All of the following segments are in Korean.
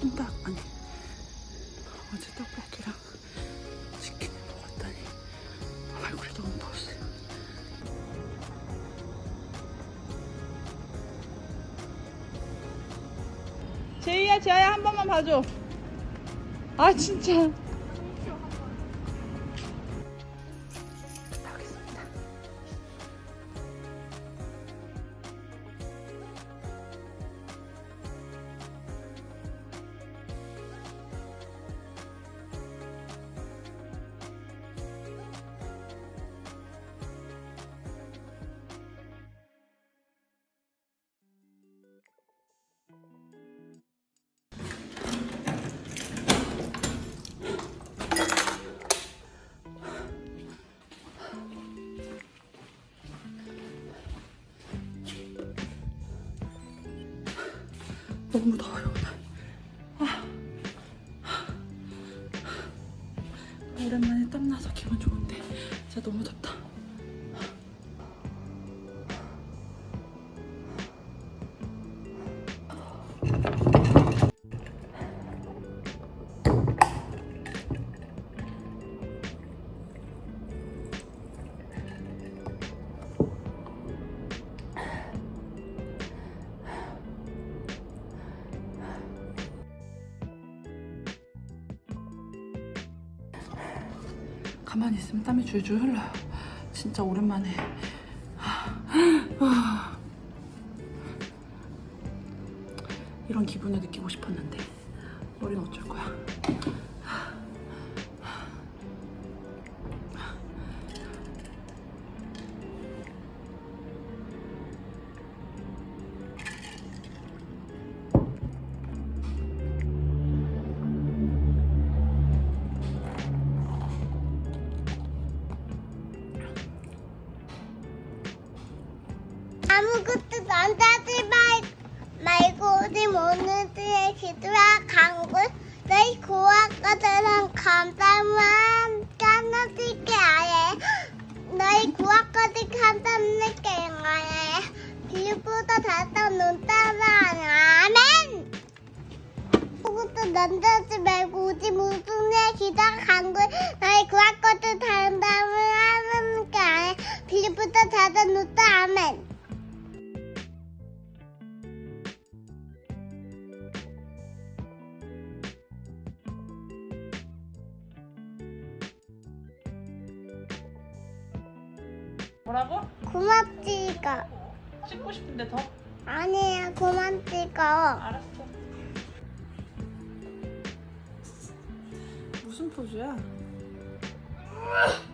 콩닭 아니 어제 떡볶이랑 치킨을 먹었다니 얼굴이 너무 부었어요. 제이야 제아야 한 번만 봐줘. 아 진짜. 오랜만에 땀나서 기분 좋은데 진짜 너무 덥다 줄줄 흘러요. 진짜 오랜만에. 이런 기분을 느끼고 아무것도 남자들 말, 말고 우리 모두의 기도와 강구 너희 구학과들은 감사만 까놓을게 아예 너희 구학과들 감사할게 아예 길보다 닿다 눈 따라. 아멘. 아무것도 남자들 말고 우리 모두의 기도와 강구 너희 구학과들 감사만 하는 게 아예 길보다 닿다 눈 따라 뭐라고? 고맙지가 찍고 싶은데 더? 아니야 고맙지가 알았어. 무슨 포즈야?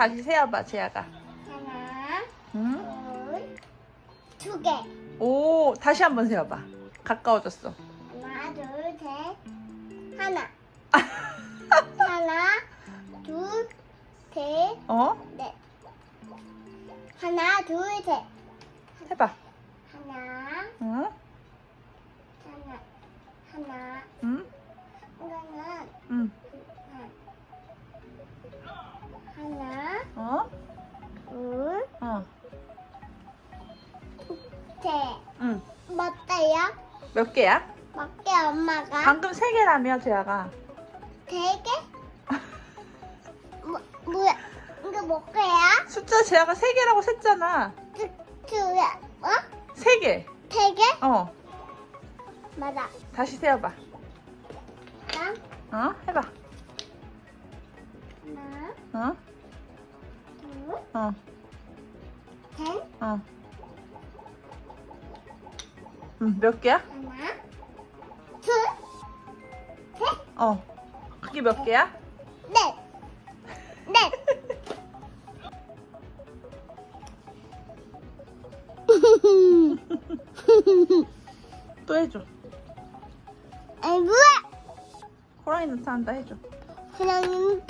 다시 세어봐, 재아가. 하나 응? 둘 두 개 오, 다시 한번 세어봐. 가까워졌어. 하나 둘 셋 하나 하나 둘셋넷 어? 하나 둘 셋 해봐. 하나 응? 하나 하나 응? 이거는 응. 하나 어? 둘 어. 셋. 응. 맞다요? 몇 개야? 맞게 엄마가 방금 세 개라며, 재아가. 되게? 뭐, 뭐야? 이거 몇 개야? 숫자 재아가 세 개라고 셌잖아. 두, 두야 어? 세 개. 세 개? 어. 맞아 다시 세어봐. 하나 어? 해봐. 하나 어? 둘 어. 셋 어. 응, 몇 개야? 하나 둘 어. 그게 몇 개야? 넷 넷. 또 해줘. 아이 뭐야? 호랑이 나타난다 해줘. 그냥 떠난다.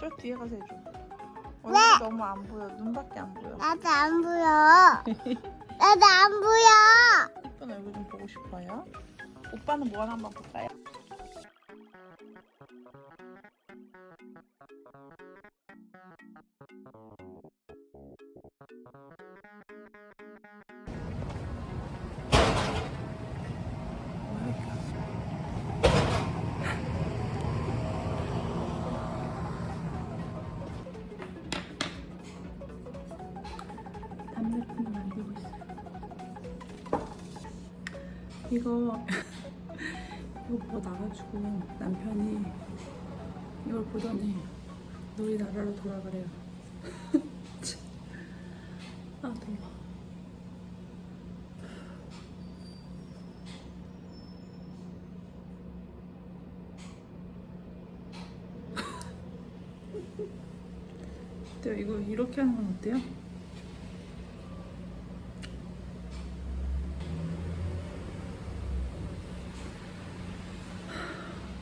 저 뒤에 가서 해줘. 왜? 얼굴이 너무 안 보여. 눈밖에 안 보여. 나도 안 보여. 나도 안 보여. 이쁜 얼굴 좀 보고 싶어요. 오빠는 뭐 하나 한번 볼까요? 이거 이거 보고 나가지고 남편이 이걸 보더니 너희 나라로 돌아가래요. 참. 아 더워. 어때요? 이거 이렇게 하는 건 어때요?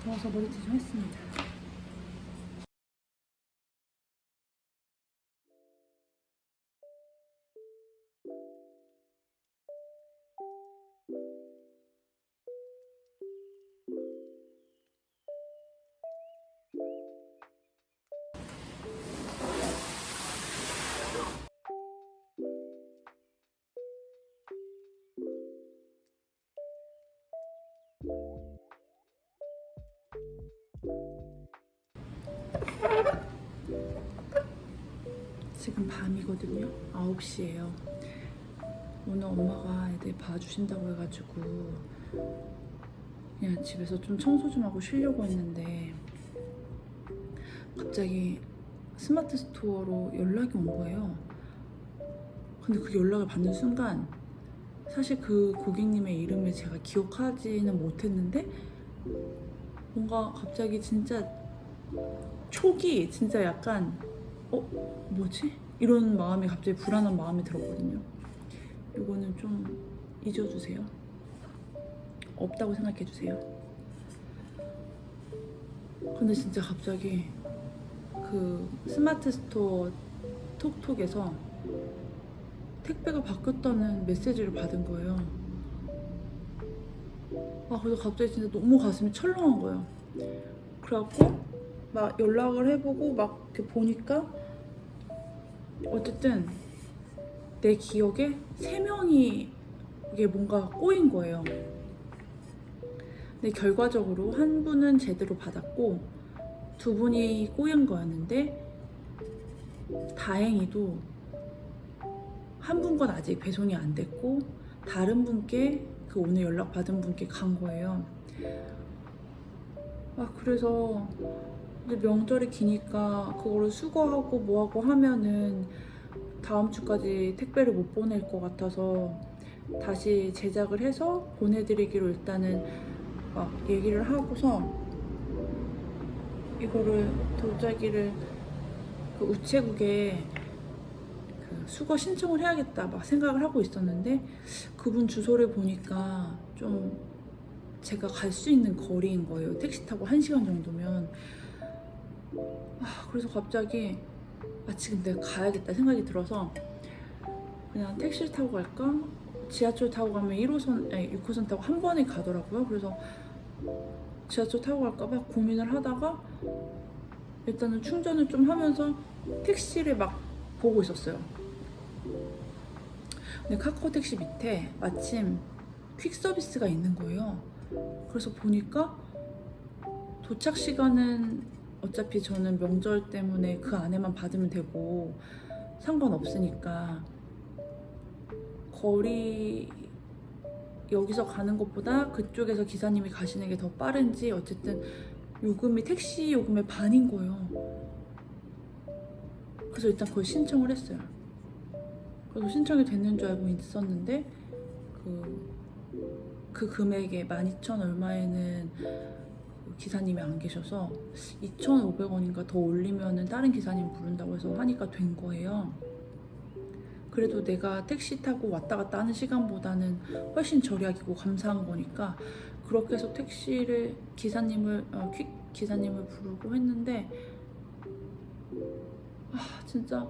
더워서 머리띠 좀 했습니다. 9시예요. 오늘 엄마가 애들 봐주신다고 해가지고 그냥 집에서 좀 청소 좀 하고 쉬려고 했는데 갑자기 스마트 스토어로 연락이 온 거예요. 근데 그 연락을 받는 순간 사실 그 고객님의 이름을 제가 기억하지는 못했는데 뭔가 갑자기 진짜 촉이 진짜 약간 어? 뭐지? 이런 마음이 갑자기 불안한 마음이 들었거든요. 이거는 좀 잊어주세요. 없다고 생각해주세요. 근데 진짜 갑자기 그 스마트 스토어 톡톡에서 택배가 바뀌었다는 메시지를 받은 거예요. 아, 그래서 갑자기 진짜 너무 가슴이 철렁한 거예요. 그래갖고 막 연락을 해보고 막 이렇게 보니까 어쨌든 내 기억에 세 명이 이게 뭔가 꼬인 거예요. 근데 결과적으로 한 분은 제대로 받았고 두 분이 꼬인 거였는데 다행히도 한 분 건 아직 배송이 안 됐고 다른 분께 그 오늘 연락 받은 분께 간 거예요. 아 그래서 이제 명절이 기니까 그거를 수거하고 뭐하고 하면은 다음 주까지 택배를 못 보낼 것 같아서 다시 제작을 해서 보내드리기로 일단은 막 얘기를 하고서 이거를 도자기를 그 우체국에 그 수거 신청을 해야겠다 막 생각을 하고 있었는데 그분 주소를 보니까 좀 제가 갈 수 있는 거리인 거예요. 택시 타고 1시간 정도면. 아, 그래서 갑자기 아, 지금 내가 가야겠다 생각이 들어서 그냥 택시를 타고 갈까? 지하철 타고 가면 1호선, 아니 6호선 타고 한 번에 가더라고요. 그래서 지하철 타고 갈까 봐 고민을 하다가 일단은 충전을 좀 하면서 택시를 막 보고 있었어요. 근데 카카오 택시 밑에 마침 퀵 서비스가 있는 거예요. 그래서 보니까 도착 시간은 어차피 저는 명절 때문에 그 안에만 받으면 되고 상관없으니까 거리 여기서 가는 것보다 그쪽에서 기사님이 가시는 게 더 빠른지 어쨌든 요금이 택시 요금의 반인 거예요. 그래서 일단 그걸 신청을 했어요. 그래서 신청이 됐는 줄 알고 있었는데 그, 그 금액에 12,000 얼마에는 그 기사님이 안 계셔서 2,500원인가 더 올리면은 다른 기사님 부른다고 해서 하니까 된 거예요. 그래도 내가 택시 타고 왔다 갔다 하는 시간보다는 훨씬 절약이고 감사한 거니까 그렇게 해서 택시를 기사님을 어, 퀵 기사님을 부르고 했는데 아 진짜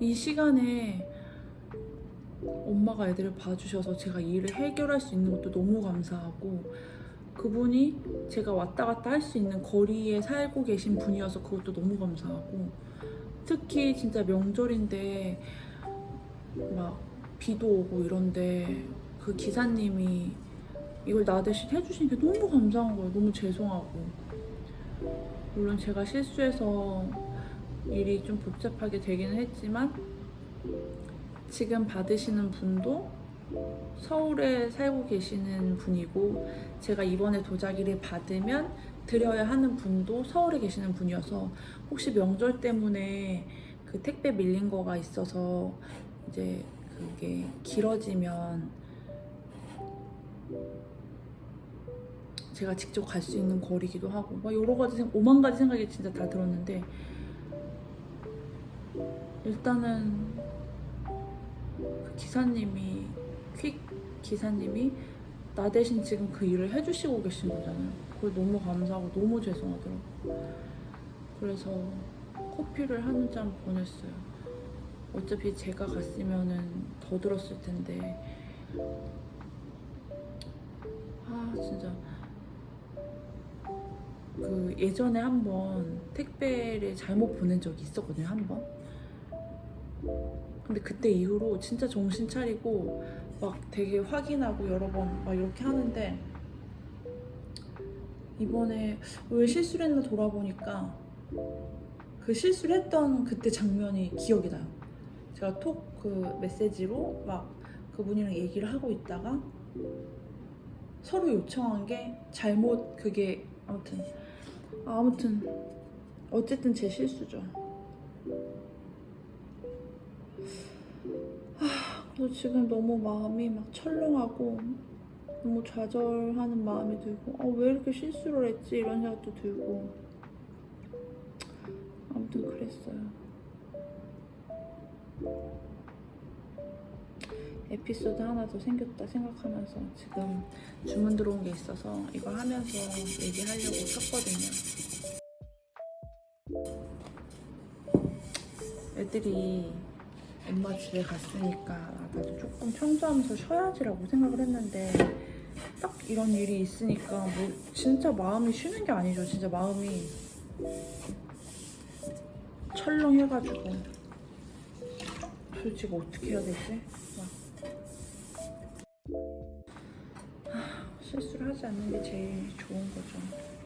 이 시간에 엄마가 애들을 봐주셔서 제가 이 일을 해결할 수 있는 것도 너무 감사하고 그분이 제가 왔다 갔다 할 수 있는 거리에 살고 계신 분이어서 그것도 너무 감사하고 특히 진짜 명절인데 막 비도 오고 이런데 그 기사님이 이걸 나 대신 해주신 게 너무 감사한 거예요. 너무 죄송하고 물론 제가 실수해서 일이 좀 복잡하게 되기는 했지만 지금 받으시는 분도 서울에 살고 계시는 분이고 제가 이번에 도자기를 받으면 드려야 하는 분도 서울에 계시는 분이어서 혹시 명절 때문에 그 택배 밀린 거가 있어서 이제 그게 길어지면 제가 직접 갈 수 있는 거리기도 하고 막 여러 가지 생 오만 가지 생각이 진짜 다 들었는데 일단은 그 기사님이 퀵 기사님이 나 대신 지금 그 일을 해주시고 계신 거잖아요. 그걸 너무 감사하고 너무 죄송하더라고요. 그래서 커피를 한 잔 보냈어요. 어차피 제가 갔으면은 더 들었을 텐데. 아, 진짜. 그 예전에 한번 택배를 잘못 보낸 적이 있었거든요, 한 번. 근데 그때 이후로 진짜 정신 차리고 막 되게 확인하고 여러 번 막 이렇게 하는데 이번에 왜 실수를 했나 돌아보니까 그 실수를 했던 그때 장면이 기억이 나요. 제가 톡 그 메시지로 막 그분이랑 얘기를 하고 있다가 서로 요청한 게 잘못 그게 아무튼 아무튼 어쨌든 제 실수죠. 저 지금 너무 마음이 막 철렁하고 너무 좌절하는 마음이 들고 아, 왜 이렇게 실수를 했지 이런 생각도 들고 아무튼 그랬어요. 에피소드 하나 더 생겼다 생각하면서 지금 주문 들어온 게 있어서 이거 하면서 얘기하려고 켰거든요. 애들이 엄마 집에 갔으니까 나도 조금 청소하면서 쉬어야지라고 생각을 했는데 딱 이런 일이 있으니까 뭐 진짜 마음이 쉬는 게 아니죠. 진짜 마음이 철렁해가지고 이거 어떻게 해야 되지? 실수를 하지 않는 게 제일 좋은 거죠.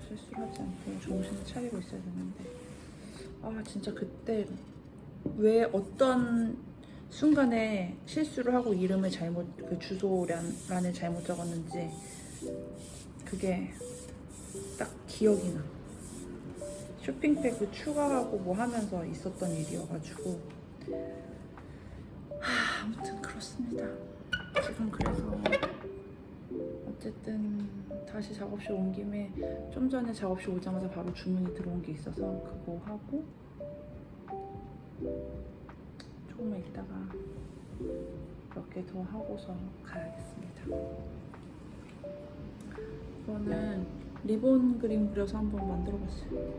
실수를 하지 않고 정신을 차리고 있어야 되는데 아 진짜 그때 왜 어떤 순간에 실수를 하고 이름을 잘못 그 주소란에 잘못 적었는지 그게 딱 기억이 나. 쇼핑백을 추가하고 뭐 하면서 있었던 일이어가지고 하, 아무튼 그렇습니다. 지금 그래서 어쨌든 다시 작업실 온 김에 좀 전에 작업실 오자마자 바로 주문이 들어온 게 있어서 그거 하고 조금만 있다가 몇 개 더 하고서 가야겠습니다. 이거는 리본 그림 그려서 한번 만들어봤어요.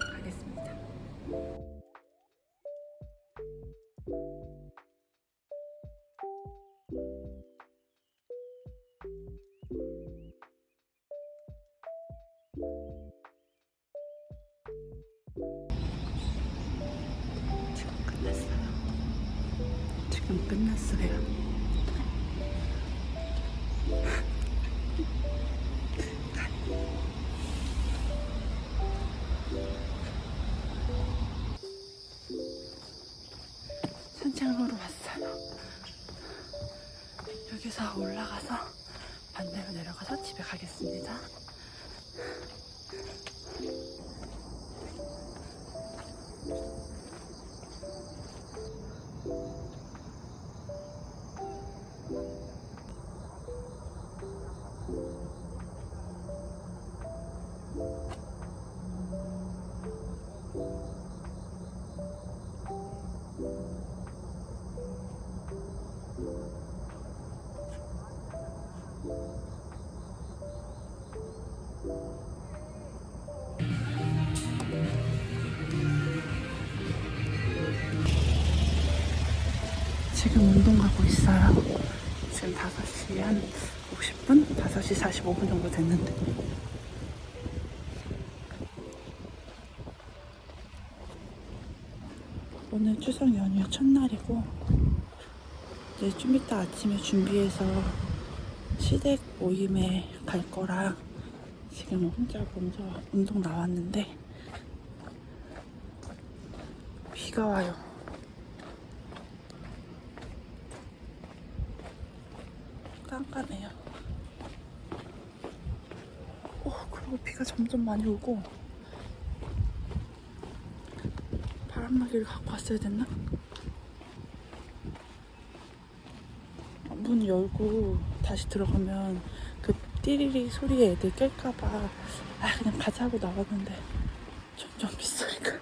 가겠습니다. 가겠습니다. 지금 운동 가고 있어요. 지금 5시 한 50분? 5시 45분 정도 됐는데. 오늘 추석 연휴 첫날이고, 이제 좀 이따 아침에 준비해서 시댁 모임에 갈 거라 지금 혼자 먼저 운동 나왔는데, 비가 와요. 깜깜해요. 오, 그리고 비가 점점 많이 오고 바람막이를 갖고 왔어야 됐나? 문 열고 다시 들어가면 그 띠리리 소리에 애들 깰까봐 아 그냥 가자 하고 나왔는데 점점 비싸니까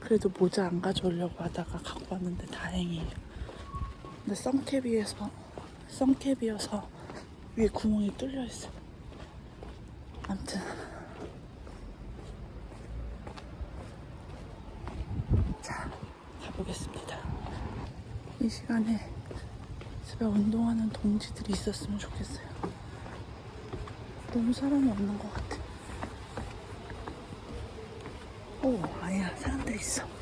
그래도 모자 안 가져오려고 하다가 갖고 왔는데 다행이에요 근데 썬캡이어서 썬캡이어서 위에 구멍이 뚫려 있어. 아무튼 자 가보겠습니다. 이 시간에 집에 운동하는 동지들이 있었으면 좋겠어요. 너무 사람이 없는 것 같아. 오 아니야 사람들 있어.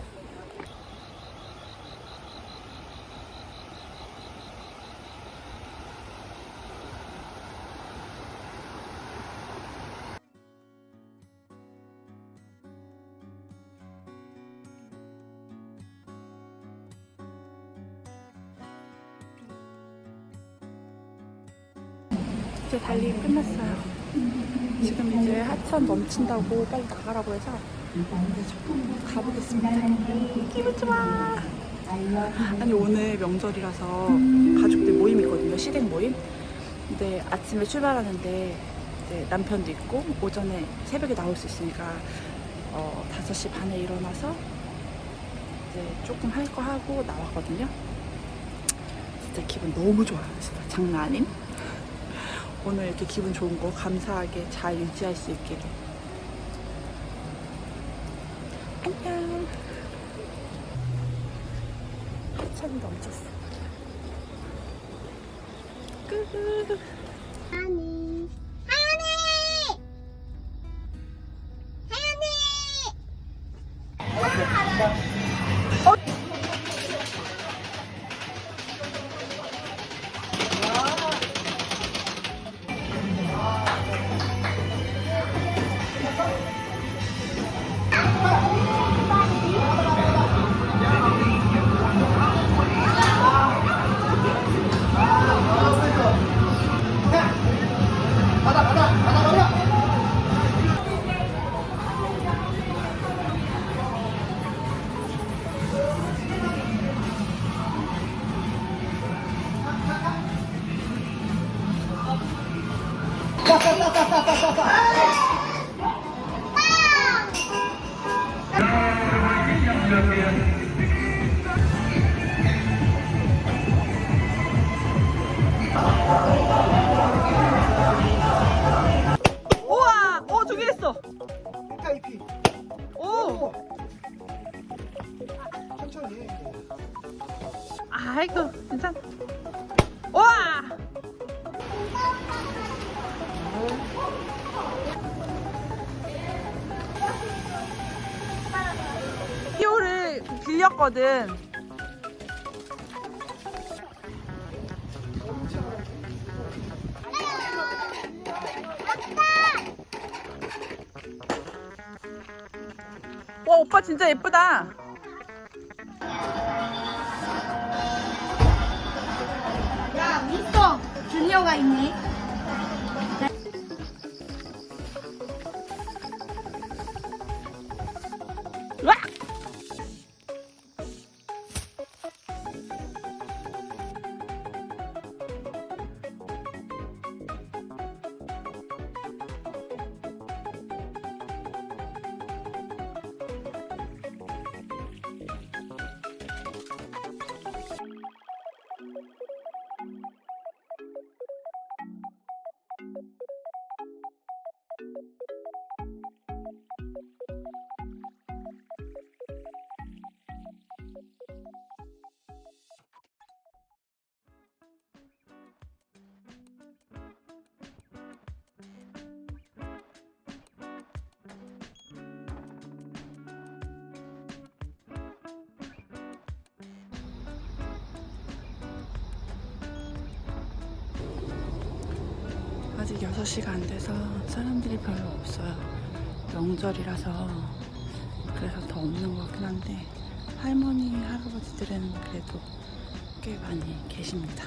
하천 넘친다고 빨리 나가라고 해서 가보겠습니다. 기분 좋아. 아니 오늘 명절이라서 가족들 모임 있거든요. 시댁 모임. 근데 아침에 출발하는데 이제 남편도 있고 오전에 새벽에 나올 수 있으니까 어, 5시 반에 일어나서 이제 조금 할 거 하고 나왔거든요. 진짜 기분 너무 좋아요. 진짜 장난 아님? 오늘 이렇게 기분 좋은 거 감사하게 잘 유지할 수 있기를. 안녕. 하천이 넘쳤어. 끄. 빌렸거든. 와, 오빠 진짜 예쁘다. 야 미스터 주니어가 있네 아직 6시가 안 돼서 사람들이 별로 없어요. 명절이라서 그래서 더 없는 것 같긴 한데 할머니, 할아버지들은 그래도 꽤 많이 계십니다.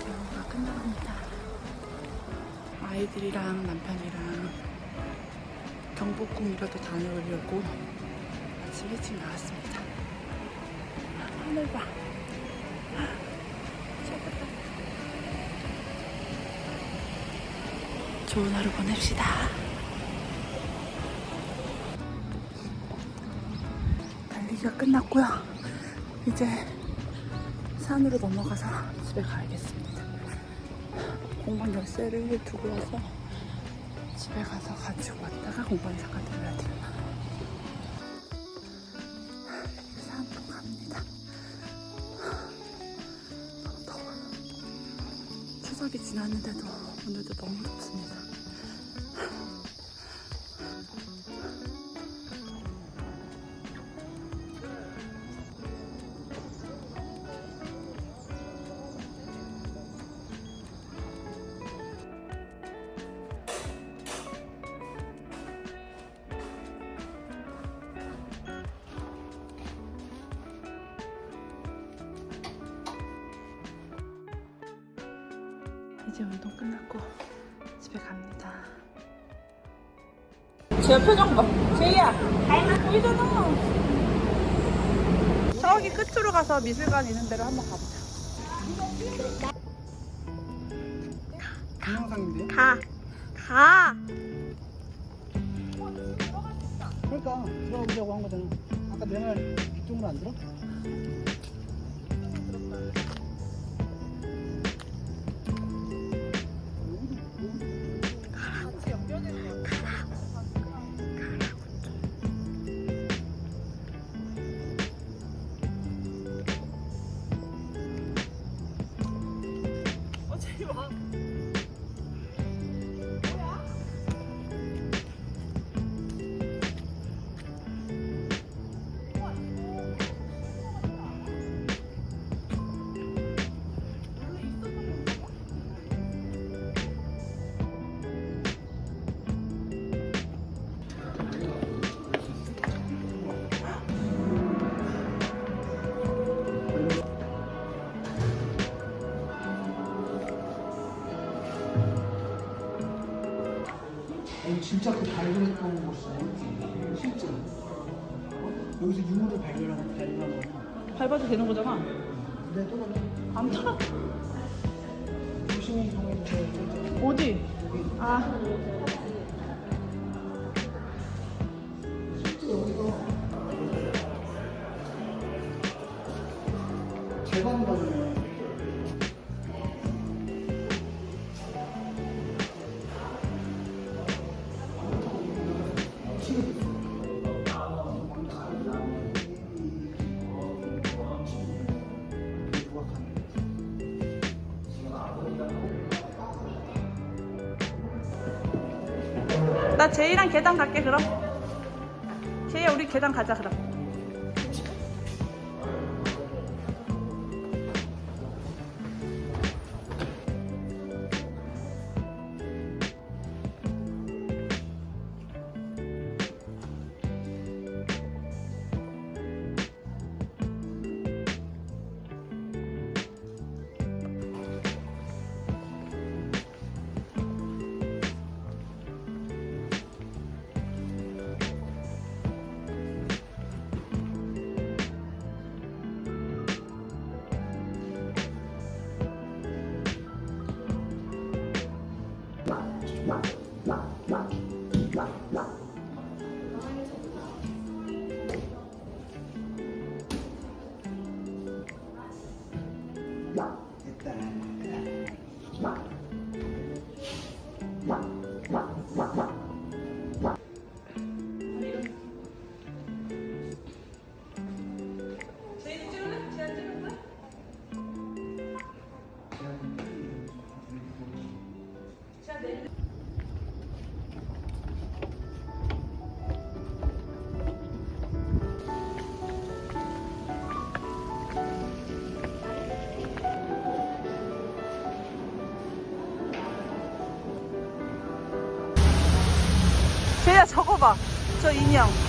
대우가 끝납니다. 아이들이랑 남편이랑 경복궁이라도 다녀오려고 아침 일찍 나왔습니다. 하늘 봐. 최고다. 좋은 하루 보냅시다. 달리기가 끝났고요. 이제 산으로 넘어가서 집에 가야겠습니다. 공방 열쇠를 두고 와서 집에 가서 가지고 왔다가 공방 잠깐 들려야 돼요. 산으로 갑니다. 너무 더워요. 추석이 지났는데도 오늘도 너무 덥습니다. 제 표정 봐. 제이야. 보이잖아. 저기 끝으로 가서 미술관 있는 데로 한번 가보자. 동영상인데요? 가. 가. 그러니까 들어가보자고 한 거잖아. 아까 내 말 이쪽으로 안 들어? 발견했던 곳이 실제 여기서 유물을 발견하는 발견하는 밟아도 되는 거잖아. 근데 또 그러면 안 타. 조심히 이동해 주세요. 어디? 아. 나 제이랑 계단 갈게 그럼. 제이야 우리 계단 가자 그럼. bạn bạn bạn 저거 봐. 저 인형.